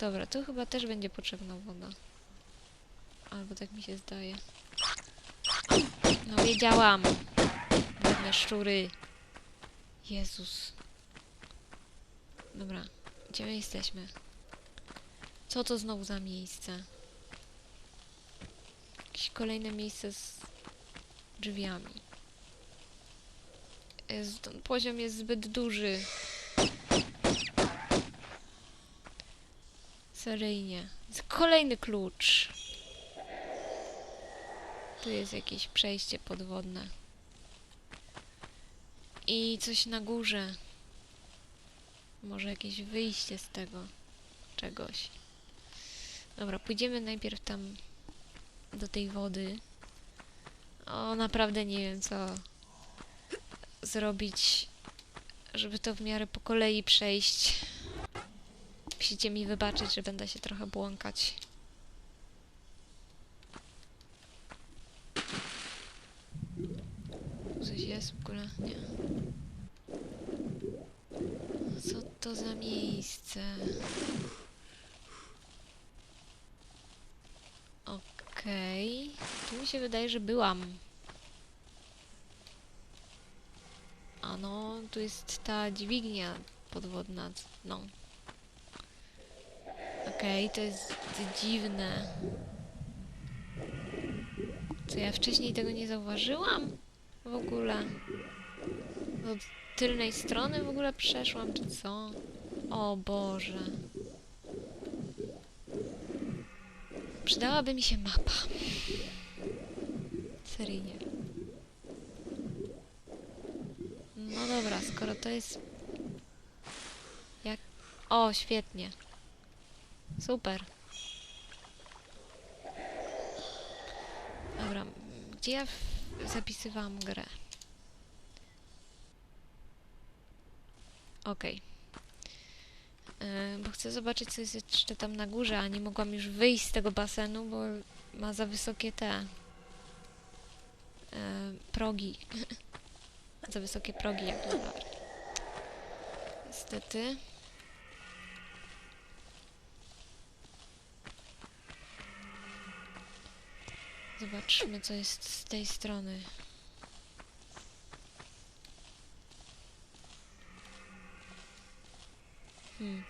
Dobra, tu chyba też będzie potrzebna woda. Albo tak mi się zdaje. No wiedziałam. Biedne szczury. Jezus. Dobra, gdzie my jesteśmy? Co to znowu za miejsce? Jakieś kolejne miejsce z drzwiami. Ten poziom jest zbyt duży. Seryjnie. Kolejny klucz. Tu jest jakieś przejście podwodne. I coś na górze. Może jakieś wyjście z tego czegoś. Dobra, pójdziemy najpierw tam do tej wody. O, naprawdę nie wiem co zrobić, żeby to w miarę po kolei przejść. Musicie mi wybaczyć, że będę się trochę błąkać. Coś jest w ogóle? Nie. Co to za miejsce? Okej. Tu mi się wydaje, że byłam. A no, tu jest ta dźwignia podwodna. No. Okej, to jest dziwne. Co ja wcześniej tego nie zauważyłam? W ogóle. Od tylnej strony w ogóle przeszłam, czy co? O Boże. Przydałaby mi się mapa. Seryjnie. No dobra, skoro to jest... Jak... O, świetnie. Super. Dobra, gdzie ja zapisywałam grę? Okej. Yy, Bo chcę zobaczyć, co jest jeszcze tam na górze, a nie mogłam już wyjść z tego basenu, bo ma za wysokie te... yy, progi. za wysokie progi, jak na. Niestety. Zobaczmy, co jest z tej strony. Hmm.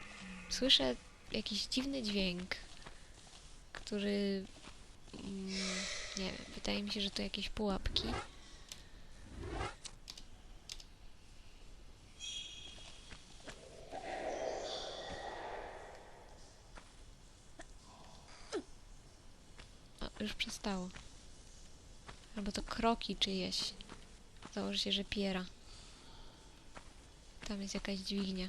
Słyszę jakiś dziwny dźwięk, który... Mm, nie wiem, wydaje mi się, że to jakieś pułapki. O, już przestało. Albo to kroki czyjeś. Założę się, że piera. Tam jest jakaś dźwignia.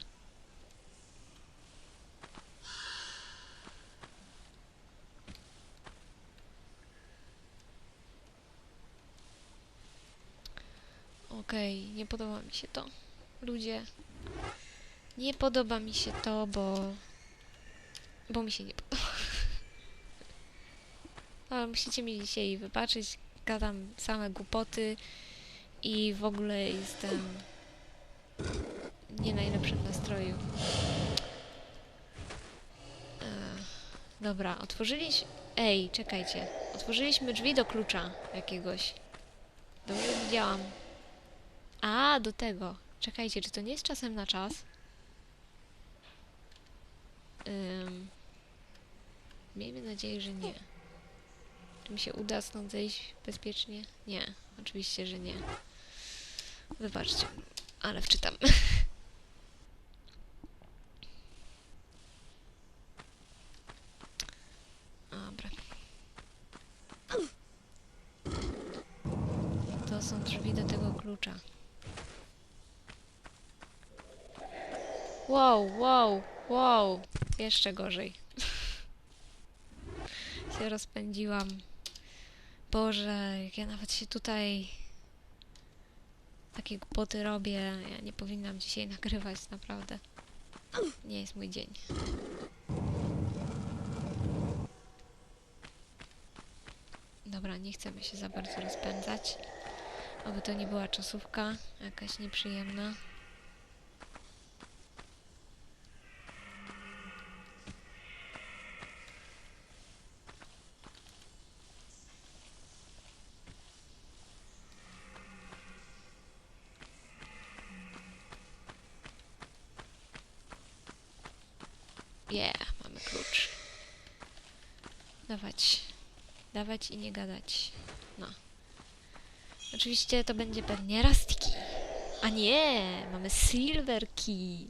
Okej, nie podoba mi się to. Ludzie, nie podoba mi się to, bo... Bo mi się nie podoba. Ale musicie mi dzisiaj wybaczyć. Gadam same głupoty i w ogóle jestem nie najlepszym nastroju. Dobra, otworzyliśmy... Ej, czekajcie. Otworzyliśmy drzwi do klucza jakiegoś. Dobrze widziałam. A, do tego. Czekajcie, czy to nie jest czasem na czas? Ym, miejmy nadzieję, że nie. Mi się uda stąd zejść bezpiecznie? Nie, oczywiście, że nie. Wybaczcie, ale wczytam. Dobra. To są drzwi do tego klucza. Wow, wow, wow. Jeszcze gorzej. się rozpędziłam. Boże, jak ja nawet się tutaj takie głupoty robię. Ja nie powinnam dzisiaj nagrywać, naprawdę. Nie jest mój dzień. Dobra, nie chcemy się za bardzo rozpędzać. Oby to nie była czasówka jakaś nieprzyjemna. Yeah, mamy klucz. Dawać. Dawać i nie gadać. No. Oczywiście to będzie pewnie rastiki. A nie, mamy silver key.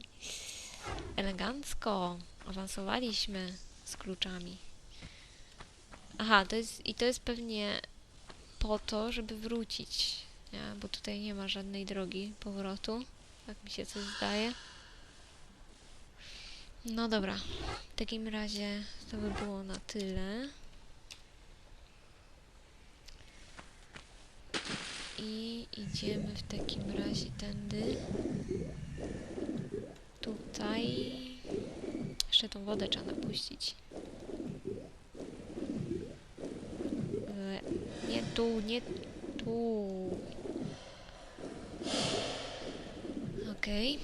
Elegancko. Awansowaliśmy z kluczami. Aha, to jest, i to jest pewnie po to, żeby wrócić. Nie? Bo tutaj nie ma żadnej drogi powrotu. Tak mi się coś zdaje. No dobra. W takim razie to by było na tyle. I idziemy w takim razie tędy. Tutaj. Jeszcze tą wodę trzeba napuścić. E, Nie tu, nie tu. Okej.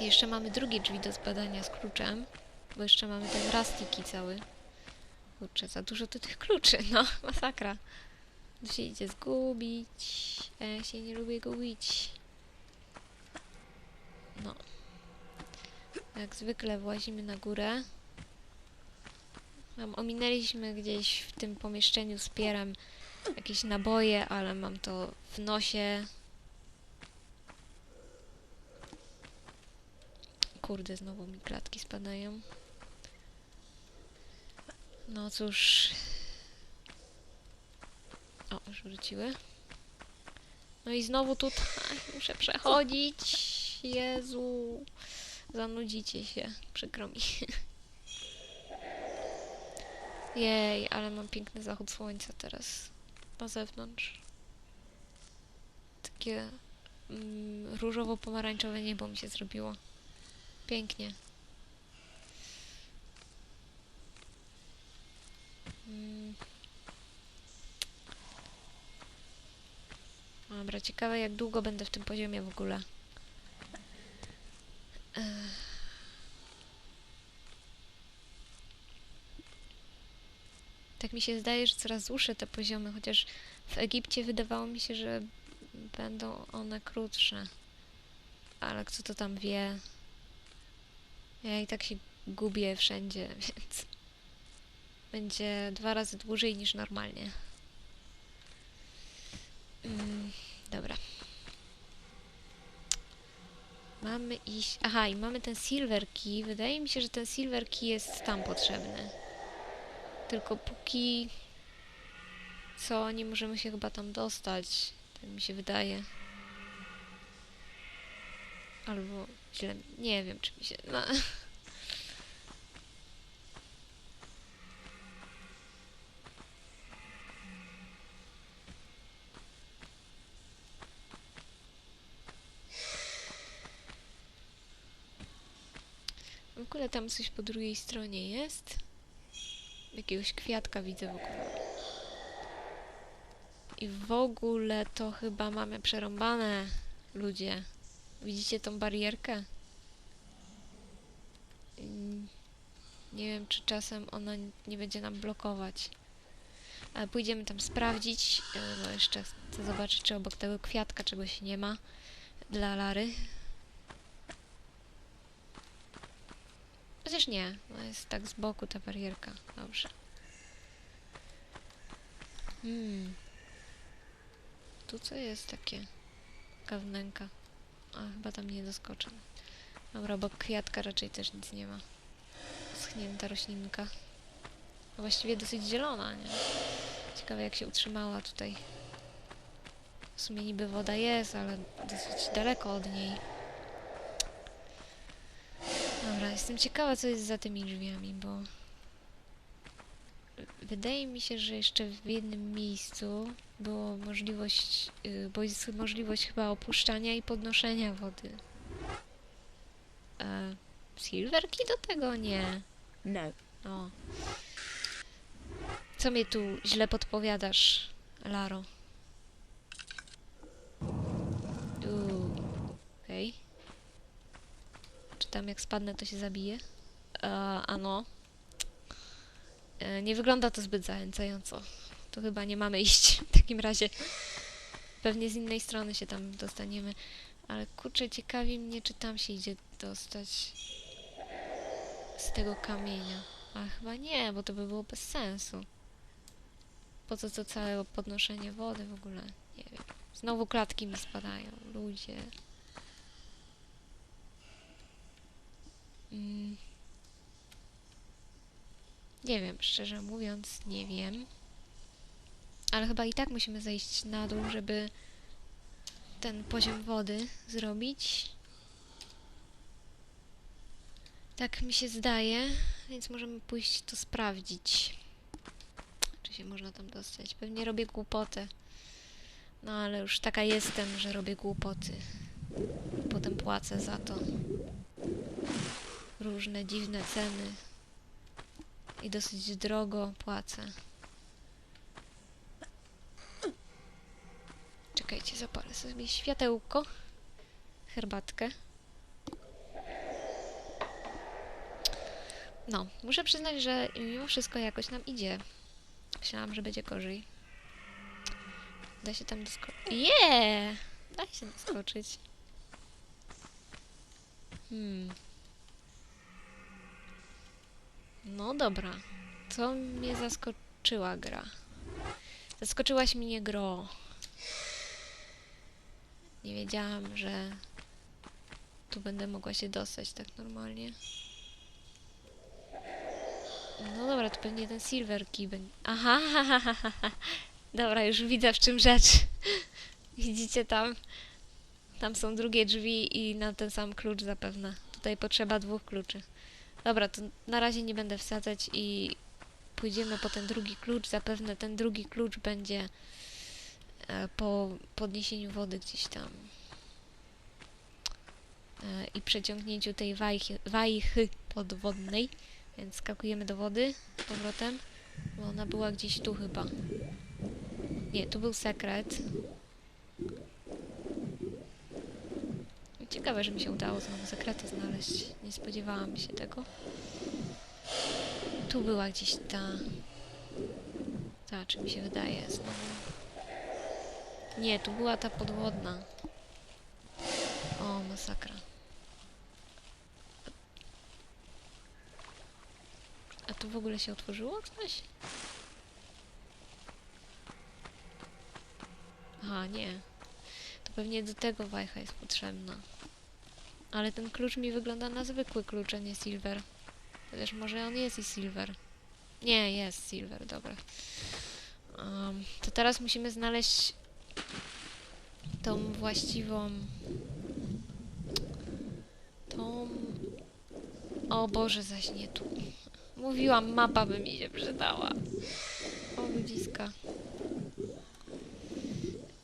Jeszcze mamy drugie drzwi do zbadania z kluczem, bo jeszcze mamy ten rastiki cały. Kurczę, za dużo tych kluczy, no, masakra. Tu się idzie zgubić. a Ja się nie lubię gubić. No. Jak zwykle włazimy na górę. Tam ominęliśmy gdzieś w tym pomieszczeniu z pierem jakieś naboje, ale mam to w nosie. Kurde, znowu mi klatki spadają. No cóż. O, już wróciły. No i znowu tutaj muszę przechodzić. Jezu. Zanudzicie się. Przykro mi. Jej, ale mam piękny zachód słońca teraz. Na zewnątrz. Takie mm, różowo-pomarańczowe niebo mi się zrobiło. Pięknie. Dobra, ciekawe jak długo będę w tym poziomie w ogóle. Tak mi się zdaje, że coraz dłuższe te poziomy, chociaż w Egipcie wydawało mi się, że będą one krótsze. Ale kto to tam wie? Ja i tak się gubię wszędzie, więc będzie dwa razy dłużej niż normalnie. Mm, dobra. Mamy iść... Aha, i mamy ten silver key. Wydaje mi się, że ten silver key jest tam potrzebny. Tylko póki co nie możemy się chyba tam dostać. Tak mi się wydaje. Albo źle... Nie wiem, czy mi się... No. Ogóle tam coś po drugiej stronie jest. Jakiegoś kwiatka widzę w ogóle. I w ogóle to chyba mamy przerąbane, ludzie. Widzicie tą barierkę? Nie wiem, czy czasem ona nie będzie nam blokować. Ale pójdziemy tam sprawdzić. e, No jeszcze chcę zobaczyć, czy obok tego kwiatka czegoś nie ma dla Lary. Chociaż nie, no jest tak z boku ta barierka. Dobrze. Hmm. Tu co jest takie? Taka wnęka. A, chyba tam nie doskoczę. Dobra, obok kwiatka raczej też nic nie ma. Schnięta roślinka. A właściwie dosyć zielona, nie? Ciekawe jak się utrzymała tutaj. W sumie niby woda jest, ale dosyć daleko od niej. Dobra, jestem ciekawa, co jest za tymi drzwiami, bo wydaje mi się, że jeszcze w jednym miejscu było możliwość, y, bo jest możliwość chyba opuszczania i podnoszenia wody. E, silverki do tego? Nie. No. O. Co mnie tu źle podpowiadasz, Laro? Uuu. Okej. Czy tam jak spadnę, to się zabije? E, ano. E, nie wygląda to zbyt zachęcająco. To chyba nie mamy iść w takim razie. Pewnie z innej strony się tam dostaniemy. Ale kurczę, ciekawi mnie, czy tam się idzie dostać z tego kamienia. A chyba nie, bo to by było bez sensu. Po co to całe podnoszenie wody w ogóle? Nie wiem. Znowu klatki mi spadają. Ludzie. Mm. Nie wiem, szczerze mówiąc, nie wiem. Ale chyba i tak musimy zejść na dół, żeby ten poziom wody zrobić. Tak mi się zdaje, więc możemy pójść to sprawdzić. Czy się można tam dostać? Pewnie robię głupoty. No ale już taka jestem, że robię głupoty. Potem płacę za to. Różne dziwne ceny. I dosyć drogo płacę. Czekajcie, zapalę sobie światełko. Herbatkę. No, muszę przyznać, że mimo wszystko jakoś nam idzie. Myślałam, że będzie gorzej. Da się tam doskoczyć. Yeah! Da się doskoczyć. Hmm. No dobra. Co mnie zaskoczyła gra? Zaskoczyłaś mnie gro. Nie wiedziałam, że tu będę mogła się dostać tak normalnie. No dobra, to pewnie ten silver key będzie... Aha, ha, ha, ha, ha, ha. Dobra, już widzę w czym rzecz. Widzicie tam? Tam są drugie drzwi i na ten sam klucz zapewne. Tutaj potrzeba dwóch kluczy. Dobra, to na razie nie będę wsadzać i pójdziemy po ten drugi klucz. Zapewne ten drugi klucz będzie e, po podniesieniu wody gdzieś tam. E, I przeciągnięciu tej wajchy, wajchy podwodnej. Więc skakujemy do wody z powrotem, bo ona była gdzieś tu chyba. Nie, tu był sekret. Ciekawe, że mi się udało znowu sekrety znaleźć. Nie spodziewałam się tego. Tu była gdzieś ta... Ta, czy mi się wydaje znowu. Nie, tu była ta podwodna. O, masakra. A tu w ogóle się otworzyło coś? Aha, nie. Pewnie do tego wajcha jest potrzebna. Ale ten klucz mi wygląda na zwykły klucz, a nie silver. Chociaż może on jest i silver. Nie, jest silver, dobra. Um, to teraz musimy znaleźć tą właściwą... Tą... O Boże, zaś nie tu. Mówiłam, mapa by mi się przydała. O, ludziska.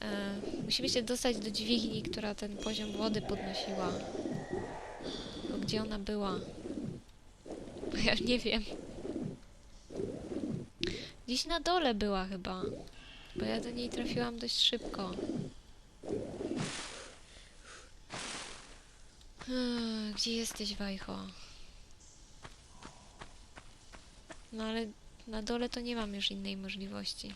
E, musimy się dostać do dźwigni, która ten poziom wody podnosiła. Tylko gdzie ona była? Bo ja nie wiem. Gdzieś na dole była chyba. Bo ja do niej trafiłam dość szybko. Gdzie jesteś, Wajcho? No ale na dole to nie mam już innej możliwości.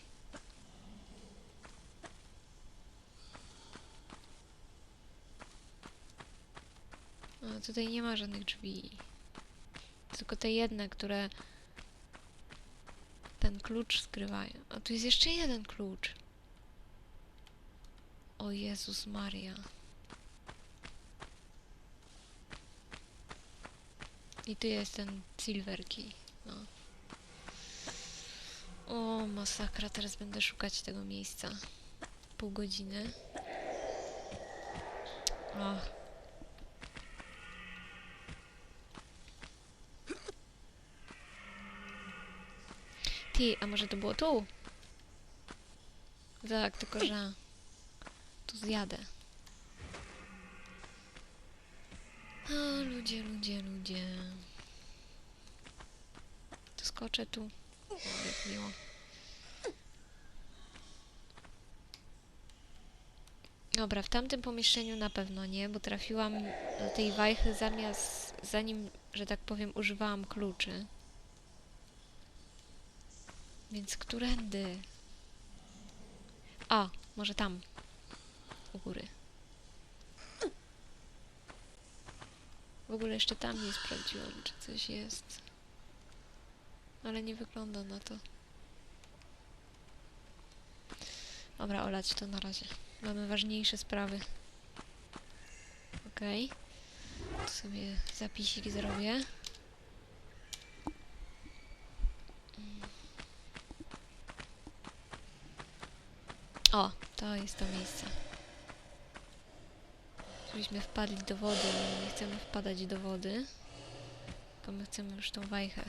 A tutaj nie ma żadnych drzwi. Tylko te jedne, które ten klucz skrywają. A tu jest jeszcze jeden klucz. O Jezus Maria. I tu jest ten silver key. No. O, masakra, teraz będę szukać tego miejsca. Pół godziny. O. Ty, a może to było tu? Tak, tylko że tu zjadę. O, ludzie, ludzie, ludzie. To skoczę tu. O, jak miło. Dobra, w tamtym pomieszczeniu na pewno nie, bo trafiłam do tej wajchy zamiast, zanim, że tak powiem, używałam kluczy. Więc którędy? A, może tam. U góry. W ogóle jeszcze tam nie sprawdziłam, czy coś jest. Ale nie wygląda na to. Dobra, olać to na razie. Mamy ważniejsze sprawy. Okej. Tu sobie zapisik zrobię. Mm. O, to jest to miejsce. Żebyśmy wpadli do wody, ale nie chcemy wpadać do wody. Tylko my chcemy już tą wajchę